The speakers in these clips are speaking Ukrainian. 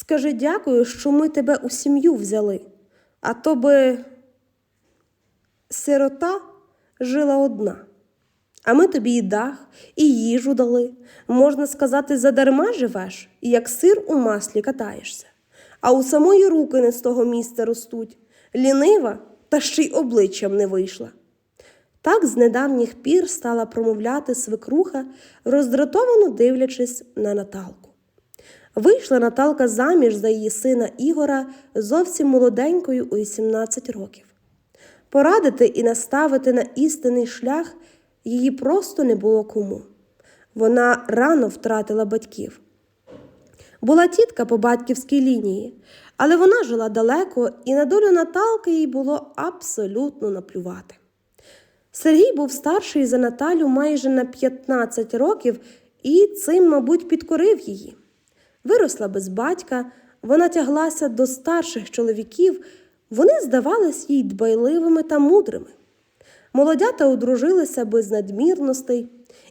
Скажи дякую, що ми тебе у сім'ю взяли, а то би сирота жила одна. А ми тобі і дах, і їжу дали. Можна сказати, задарма живеш, і як сир у маслі катаєшся. А у самої руки не з того місця ростуть. Лінива, та ще й обличчям не вийшла. Так з недавніх пір стала промовляти свекруха, роздратовано дивлячись на Наталку. Вийшла Наталка заміж за її сина Ігора зовсім молоденькою у 18 років. Порадити і наставити на істинний шлях її просто не було кому. Вона рано втратила батьків. Була тітка по батьківській лінії, але вона жила далеко, і на долю Наталки їй було абсолютно наплювати. Сергій був старший за Наталю майже на 15 років і цим, мабуть, підкорив її. Виросла без батька, вона тяглася до старших чоловіків, вони здавались їй дбайливими та мудрими. Молодята одружилися без надмірностей,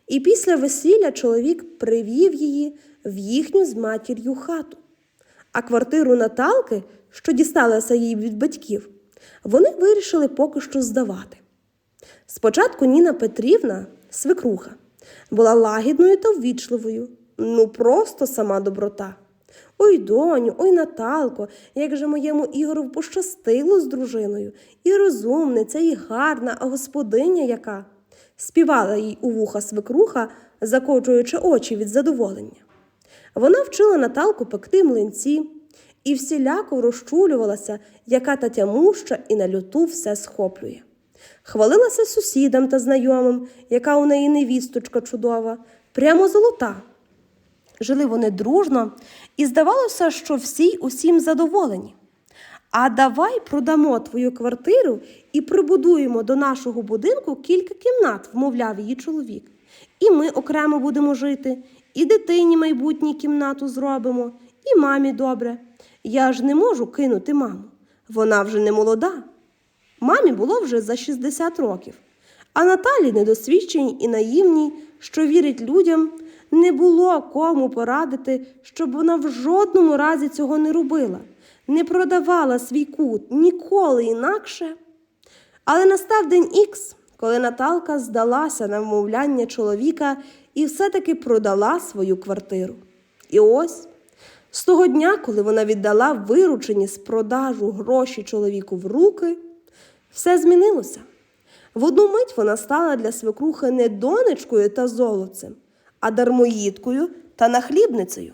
і після весілля чоловік привів її в їхню з матір'ю хату. А квартиру Наталки, що дісталася їй від батьків, вони вирішили поки що здавати. Спочатку Ніна Петрівна, свекруха, була лагідною та ввічливою, ну просто сама доброта. Ой, доню, ой, Наталко, як же моєму Ігору пощастило з дружиною, і розумниця, і гарна, а господиня яка. Співала їй у вуха свекруха, закочуючи очі від задоволення. Вона вчила Наталку пекти млинці і всіляко розчулювалася, яка та тямуща і на люту все схоплює. Хвалилася сусідам та знайомим, яка у неї невісточка чудова, прямо золота. Жили вони дружно, і здавалося, що всі усім задоволені. А давай продамо твою квартиру і прибудуємо до нашого будинку кілька кімнат, вмовляв її чоловік. І ми окремо будемо жити, і дитині майбутній кімнату зробимо, і мамі добре. Я ж не можу кинути маму. Вона вже не молода. Мамі було вже за 60 років, а Наталі, недосвідченій і наївній, що вірить людям, не було кому порадити, щоб вона в жодному разі цього не робила, не продавала свій кут ніколи інакше. Але настав день Ікс, коли Наталка здалася на вмовляння чоловіка і все-таки продала свою квартиру. І ось з того дня, коли вона віддала виручені з продажу гроші чоловіку в руки, все змінилося. В одну мить вона стала для свекрухи не донечкою та золотцем, а дармоїдкою та нахлібницею.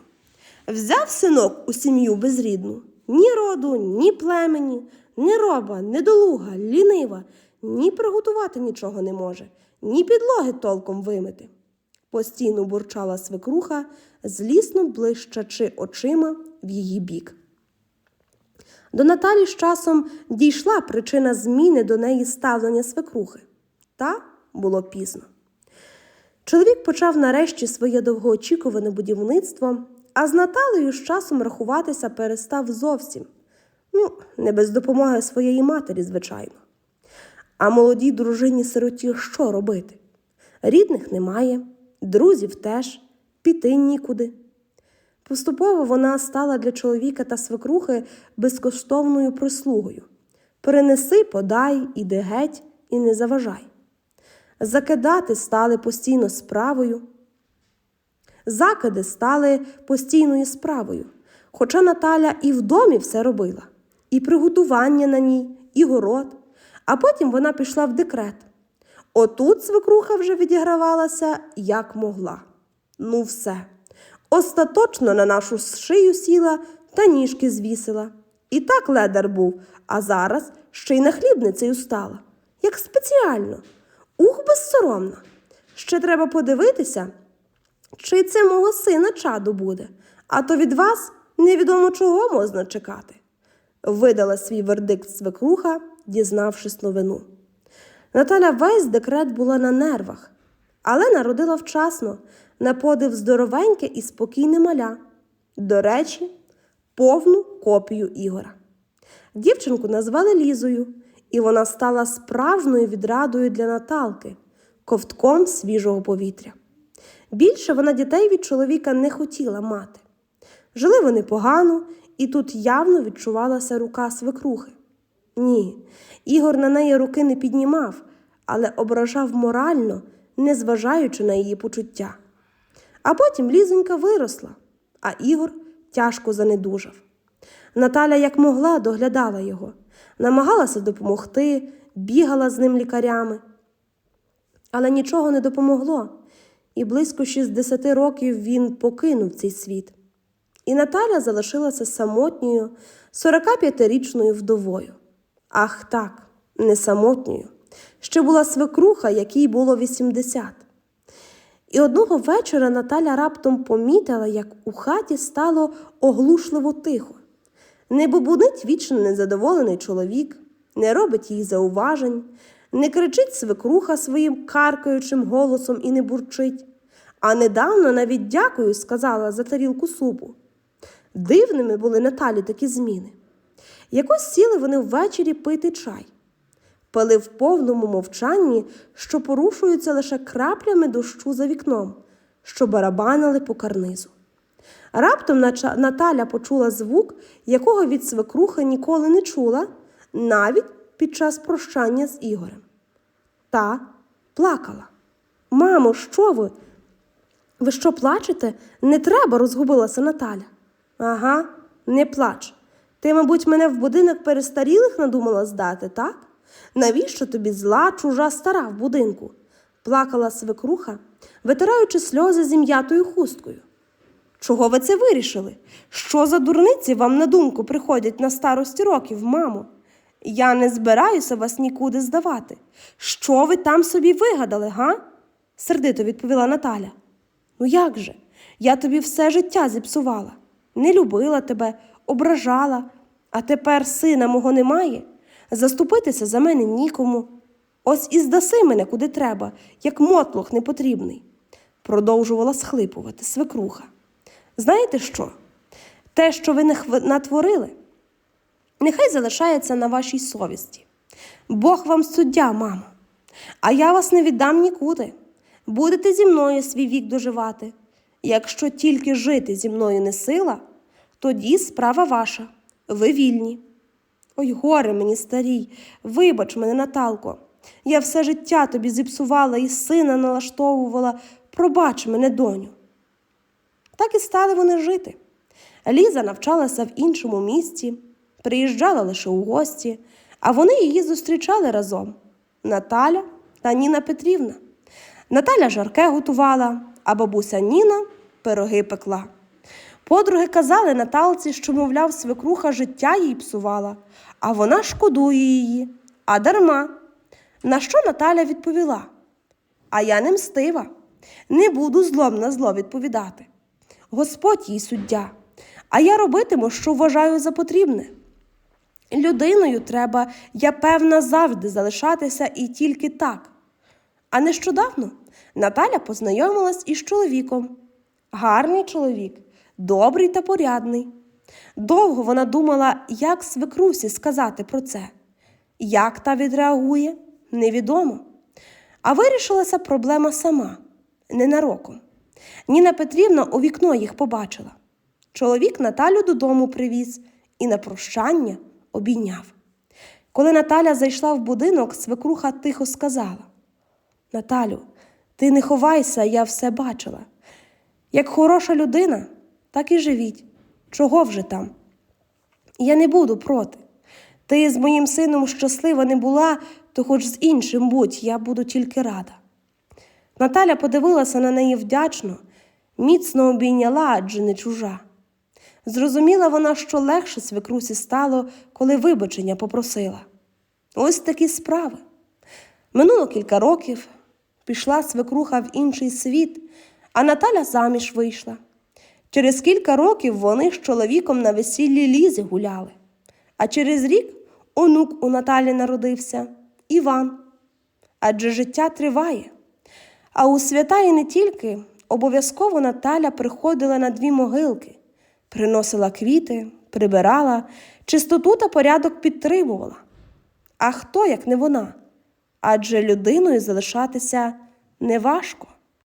Взяв синок у сім'ю безрідну ні роду, ні племені, ні роба, недолуга, лінива, ні приготувати нічого не може, ні підлоги толком вимити. Постійно бурчала свекруха, злісно блищачи очима в її бік. До Наталі з часом дійшла причина зміни до неї ставлення свекрухи, та було пізно. Чоловік почав нарешті своє довгоочікуване будівництво, а з Наталею з часом рахуватися перестав зовсім. Ну, не без допомоги своєї матері, звичайно. А молодій дружині сироті що робити? Рідних немає, друзів теж, піти нікуди. Поступово вона стала для чоловіка та свекрухи безкоштовною прислугою. Перенеси, подай, іди геть і не заважай. Закидати стали постійно справою. Закиди стали постійною справою. Хоча Наталя і в домі все робила, і приготування на ній, і город, а потім вона пішла в декрет. Отут свекруха вже відігравалася як могла. Ну, все. Остаточно на нашу шию сіла та ніжки звісила. І так ледар був, а зараз ще й нахлібницею стала, як спеціально. Безсоромна. Ще треба подивитися, чи це мого сина чаду буде, а то від вас невідомо чого можна чекати. Видала свій вердикт свекруха, дізнавшись новину. Наталя весь декрет була на нервах, але народила вчасно, на подив здоровеньке і спокійне маля. До речі, повну копію Ігора. Дівчинку назвали Лізою, і вона стала справжньою відрадою для Наталки, ковтком свіжого повітря. Більше вона дітей від чоловіка не хотіла мати. Жили вони погано, і тут явно відчувалася рука свекрухи. Ні, Ігор на неї руки не піднімав, але ображав морально, незважаючи на її почуття. А потім лізонька виросла, а Ігор тяжко занедужав. Наталя як могла доглядала його, намагалася допомогти, бігала з ним лікарями. Але нічого не допомогло, і близько 60 років він покинув цей світ. І Наталя залишилася самотньою 45-річною вдовою. Ах так, не самотньою. Ще була свекруха, якій було 80. І одного вечора Наталя раптом помітила, як у хаті стало оглушливо тихо. Не бубунить вічно незадоволений чоловік, не робить їй зауважень, не кричить свекруха своїм каркаючим голосом і не бурчить, а недавно навіть дякую сказала за тарілку супу. Дивними були Наталі такі зміни. Якось сіли вони ввечері пити чай, пили в повному мовчанні, що порушуються лише краплями дощу за вікном, що барабанили по карнизу. Раптом Наталя почула звук, якого від свекруха ніколи не чула, навіть під час прощання з Ігорем. Та плакала. Мамо, що ви? Ви що плачете? Не треба, розгубилася Наталя. Ага, не плач. Ти, мабуть, мене в будинок перестарілих надумала здати, так? Навіщо тобі зла, чужа стара в будинку? плакала свекруха, витираючи сльози зім'ятою хусткою. Чого ви це вирішили? Що за дурниці вам на думку приходять на старості років, мамо? Я не збираюся вас нікуди здавати. Що ви там собі вигадали, га? сердито відповіла Наталя. Ну як же? Я тобі все життя зіпсувала, не любила тебе, ображала, а тепер сина мого немає. Заступитися за мене нікому. Ось і здаси мене куди треба, як мотлох непотрібний, продовжувала схлипувати свекруха. Знаєте що? Те, що ви натворили, нехай залишається на вашій совісті. Бог вам суддя, мамо, а я вас не віддам нікуди. Будете зі мною свій вік доживати. Якщо тільки жити зі мною не сила, тоді справа ваша, ви вільні. Ой, горе мені старій, вибач мене, Наталко. Я все життя тобі зіпсувала і сина налаштовувала. Пробач мене, доню. Так і стали вони жити. Ліза навчалася в іншому місті, приїжджала лише у гості, а вони її зустрічали разом Наталя та Ніна Петрівна. Наталя жарке готувала, а бабуся Ніна пироги пекла. Подруги казали Наталці, що, мовляв, свекруха життя їй псувала, а вона шкодує її, а дарма. На що Наталя відповіла? А я не мстива, не буду злом на зло відповідати. Господь їй суддя, а я робитиму, що вважаю за потрібне. Людиною треба, я певна, завжди залишатися і тільки так. А нещодавно Наталя познайомилась із чоловіком. Гарний чоловік, добрий та порядний. Довго вона думала, як свекрусі сказати про це. Як та відреагує, невідомо. А вирішилася проблема сама, ненароком. Ніна Петрівна у вікно їх побачила. Чоловік Наталю додому привіз і на прощання обійняв. Коли Наталя зайшла в будинок, свекруха тихо сказала: Наталю, ти не ховайся, я все бачила. Як хороша людина, так і живіть. Чого вже там? Я не буду проти. Ти з моїм сином щаслива не була, то хоч з іншим будь, я буду тільки рада. Наталя подивилася на неї вдячно, міцно обійняла, адже не чужа. Зрозуміла вона, що легше свекрусі стало, коли вибачення попросила. Ось такі справи. Минуло кілька років, пішла свекруха в інший світ, а Наталя заміж вийшла. Через кілька років вони з чоловіком на весіллі лізи гуляли. А через рік онук у Наталі народився Іван. Адже життя триває. А у свята і не тільки обов'язково Наталя приходила на дві могилки, приносила квіти, прибирала, чистоту та порядок підтримувала. А хто, як не вона? Адже людиною залишатися неважко.